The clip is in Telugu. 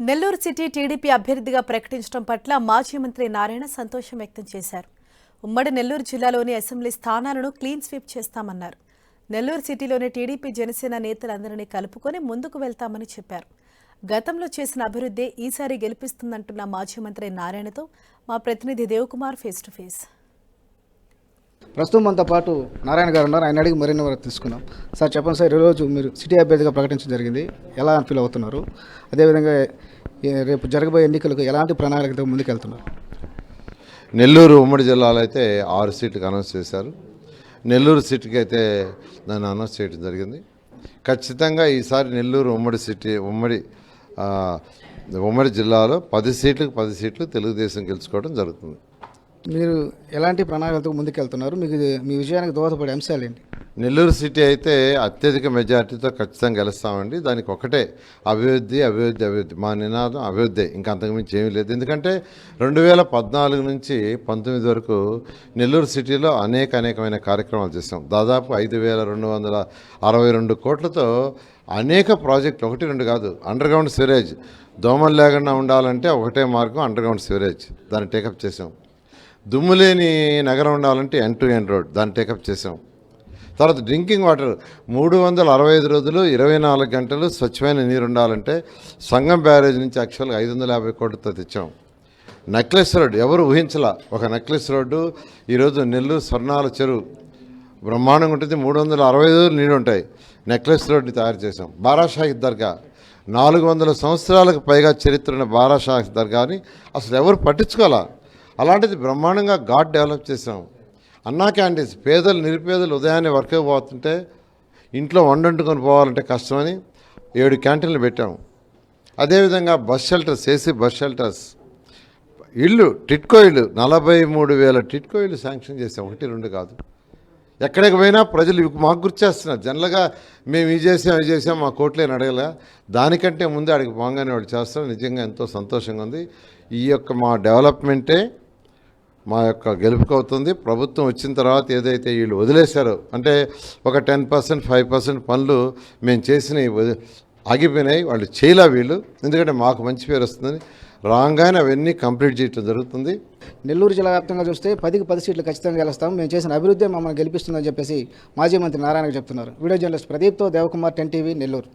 నెల్లూరు సిటీ టీడీపీ అభ్యర్థిగా ప్రకటించడం పట్ల మాజీ మంత్రి నారాయణ సంతోషం వ్యక్తం చేశారు. ఉమ్మడి నెల్లూరు జిల్లాలోని అసెంబ్లీ స్థానాలను క్లీన్ స్వీప్ చేస్తామన్నారు. నెల్లూరు సిటీలోని టీడీపీ జనసేన నేతలందరినీ కలుపుకొని ముందుకు వెళ్తామని చెప్పారు. గతంలో చేసిన అభివృద్ధి ఈసారి గెలిపిస్తుందంటున్న మాజీ మంత్రి నారాయణతో మా ప్రతినిధి దేవకుమార్ ఫేస్ టు ఫేస్. ప్రస్తుతం మనతో పాటు నారాయణ గారు ఉన్నారు. ఆయన అడిగి మరిన్ని వరకు తీసుకున్నాం. సార్ చెప్పండి సార్ ఈరోజు మీరు సిటీ అభ్యర్థిగా ప్రకటించడం జరిగింది. ఎలా ఫీల్ అవుతున్నారు? అదేవిధంగా రేపు జరగబోయే ఎన్నికలకు ఎలాంటి ప్రణాళికతో ముందుకెళ్తున్నారు? నెల్లూరు ఉమ్మడి జిల్లాలో అయితే ఆరు సీట్లకు అనౌన్స్ చేశారు. నెల్లూరు సిటీకి అయితే దాన్ని అనౌన్స్ చేయడం జరిగింది. ఖచ్చితంగా ఈసారి నెల్లూరు ఉమ్మడి సిటీ ఉమ్మడి ఉమ్మడి జిల్లాలో పది సీట్లకు పది సీట్లు తెలుగుదేశం గెలుచుకోవడం జరుగుతుంది. మీరు ఎలాంటి ప్రణాళికలతో ముందుకెళ్తున్నారు? మీకు మీ విజయానికి దోహదపడే అంశాలు ఏంటి నెల్లూరు సిటీ అయితే అత్యధిక మెజార్టీతో ఖచ్చితంగా గెలుస్తామండి. దానికి ఒకటే అభివృద్ధి అభివృద్ధి అభివృద్ధి. మా నినాదం అభివృద్ధి. ఇంకా అంతకుమించి ఏమీ లేదు. ఎందుకంటే రెండు వేల పద్నాలుగు నుంచి పంతొమ్మిది వరకు నెల్లూరు సిటీలో అనేక అనేకమైన కార్యక్రమాలు చేసాం దాదాపు ఐదు వేల రెండు వందల అరవై రెండు కోట్లతో అనేక ప్రాజెక్టులు. ఒకటి రెండు కాదు. అండర్ గ్రౌండ్ సివరేజ్ దోమలు లేకుండా ఉండాలంటే ఒకటే మార్గం అండర్ గ్రౌండ్ సివరేజ్ దాన్ని టేకప్ చేసాం దుమ్ము లేని నగరం ఉండాలంటే ఎన్ టు ఎన్ రోడ్ దాన్ని టేకప్ చేసాం తర్వాత డ్రింకింగ్ వాటర్ మూడు వందల అరవై ఐదు రోజులు ఇరవై నాలుగు గంటలు స్వచ్ఛమైన నీరు ఉండాలంటే సంగం బ్యారేజ్ నుంచి యాక్చువల్గా ఐదు వందల యాభై కోట్లతో తెచ్చాం. నెక్లెస్ రోడ్ ఎవరు ఊహించలా? ఒక నెక్లెస్ రోడ్డు ఈరోజు నెల్లూరు స్వర్ణాల చెరువు. బ్రహ్మాండంగా ఉంటుంది. మూడు వందల అరవై ఐదు నీళ్ళు ఉంటాయి. నెక్లెస్ రోడ్ని తయారు చేసాం బారాషాహి దర్గా. నాలుగు వందల సంవత్సరాలకు పైగా చరిత్ర ఉన్న బారాషాహి దర్గాని అసలు ఎవరు పట్టించుకోవాలా? అలాంటిది బ్రహ్మాండంగా ఘాట్ డెవలప్ చేసాం అన్నా క్యాంటీన్స్ పేదలు నిరుపేదలు ఉదయాన్నే వర్క్ పోతుంటే ఇంట్లో వండుకొని పోవాలంటే కష్టమని ఏడు క్యాంటీన్లు పెట్టాము అదేవిధంగా bus shelters AC bus shelters ఇళ్ళు టిట్కో ఇళ్ళు నలభై మూడు వేల టిట్కో ఇళ్ళు శాంక్షన్ చేసాం ఒకటి రెండు కాదు. ఎక్కడికి పోయినా ప్రజలు మాకు గుర్తిస్తున్నారు జనరల్గా మేము ఇది చేసాం ఇది చేసాం మా కోట్లేని అడగలే. దానికంటే ముందు అడిగి పోగానే వాళ్ళు చేస్తారు. నిజంగా ఎంతో సంతోషంగా ఉంది. ఈ యొక్క మా డెవలప్మెంటే మా యొక్క గెలుపుకవుతుంది ప్రభుత్వం వచ్చిన తర్వాత ఏదైతే వీళ్ళు వదిలేశారో అంటే ఒక టెన్ పర్సెంట్ ఫైవ్ పర్సెంట్ పనులు మేము చేసినవి ఆగిపోయినాయి. వాళ్ళు చేయలే వీళ్ళు. ఎందుకంటే మాకు మంచి పేరు వస్తుందని. రాగానే అవన్నీ కంప్లీట్ చేయటం జరుగుతుంది. నెల్లూరు జిల్లా వ్యాప్తంగా చూస్తే పదికి పది సీట్లు ఖచ్చితంగా గెలుస్తాం. మేము చేసిన అభివృద్ధి మమ్మల్ని గెలిపిస్తుందని చెప్పేసి మాజీ మంత్రి నారాయణ చెప్తున్నారు. వీడియో జర్నలిస్ట్ ప్రదీప్తో దేవకుమార్ టెన్ టీవీ నెల్లూరు.